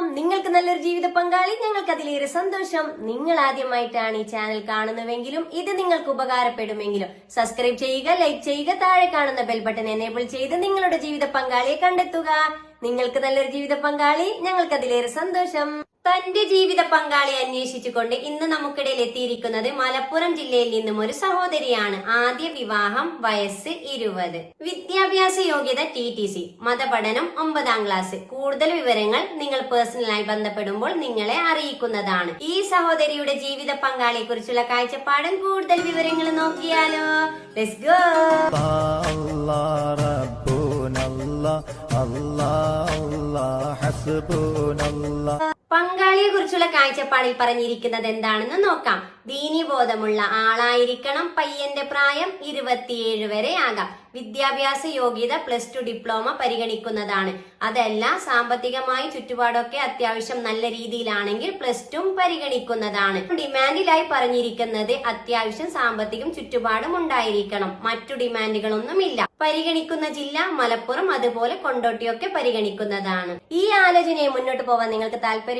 ഒപ്പം നിങ്ങൾക്ക് നല്ലൊരു ജീവിത പങ്കാളി ഞങ്ങൾക്ക് അതിലേറെ സന്തോഷം. നിങ്ങൾ ആദ്യമായിട്ടാണ് ഈ ചാനൽ കാണുന്നുവെങ്കിലും ഇത് നിങ്ങൾക്ക് ഉപകാരപ്പെടുമെങ്കിലും സബ്സ്ക്രൈബ് ചെയ്യുക ലൈക്ക് ചെയ്യുക താഴെ കാണുന്ന ബെൽ ബട്ടൺ എനേബിൾ ചെയ്ത് നിങ്ങളുടെ ജീവിത പങ്കാളിയെ കണ്ടെത്തുക. നിങ്ങൾക്ക് നല്ലൊരു ജീവിത പങ്കാളി ഞങ്ങൾക്ക് അതിലേറെ സന്തോഷം. തന്റെ ജീവിത പങ്കാളി അന്വേഷിച്ചുകൊണ്ട് ഇന്ന് നമുക്കിടയിൽ എത്തിയിരിക്കുന്നത് മലപ്പുറം ജില്ലയിൽ നിന്നും ഒരു സഹോദരിയാണ്. ആദ്യ വിവാഹം വയസ്സ് ഇരുപത്. വിദ്യാഭ്യാസ യോഗ്യത ടി ടി സി മതപഠനം ഒമ്പതാം ക്ലാസ്. കൂടുതൽ വിവരങ്ങൾ നിങ്ങൾ പേഴ്സണലായി ബന്ധപ്പെടുമ്പോൾ നിങ്ങളെ അറിയിക്കുന്നതാണ്. ഈ സഹോദരിയുടെ ജീവിത പങ്കാളിയെ കുറിച്ചുള്ള കാഴ്ചപ്പാടും കൂടുതൽ വിവരങ്ങൾ നോക്കിയാലോ. ലെറ്റ്സ് ഗോ അല്ലാ അല്ലാ പങ്കാളിയെ കുറിച്ചുള്ള കാഴ്ചപ്പാടിൽ പറഞ്ഞിരിക്കുന്നത് എന്താണെന്ന് നോക്കാം. ദീനിബോധമുള്ള ആളായിരിക്കണം പയ്യന്റെ പ്രായം ഇരുപത്തിയേഴ് വരെ ആകാം. വിദ്യാഭ്യാസ യോഗ്യത പ്ലസ് ടു ഡിപ്ലോമ പരിഗണിക്കുന്നതാണ്. അതല്ല സാമ്പത്തികമായി ചുറ്റുപാടൊക്കെ അത്യാവശ്യം നല്ല രീതിയിലാണെങ്കിൽ പ്ലസ് ടു പരിഗണിക്കുന്നതാണ്. ഡിമാൻഡിലായി പറഞ്ഞിരിക്കുന്നത് അത്യാവശ്യം സാമ്പത്തികം ചുറ്റുപാടും ഉണ്ടായിരിക്കണം. മറ്റു ഡിമാൻഡുകളൊന്നുമില്ല. പരിഗണിക്കുന്ന ജില്ല മലപ്പുറം അതുപോലെ കൊണ്ടോട്ടിയൊക്കെ പരിഗണിക്കുന്നതാണ്. ഈ ആലോചനയെ മുന്നോട്ട് പോവാൻ നിങ്ങൾക്ക് താല്പര്യം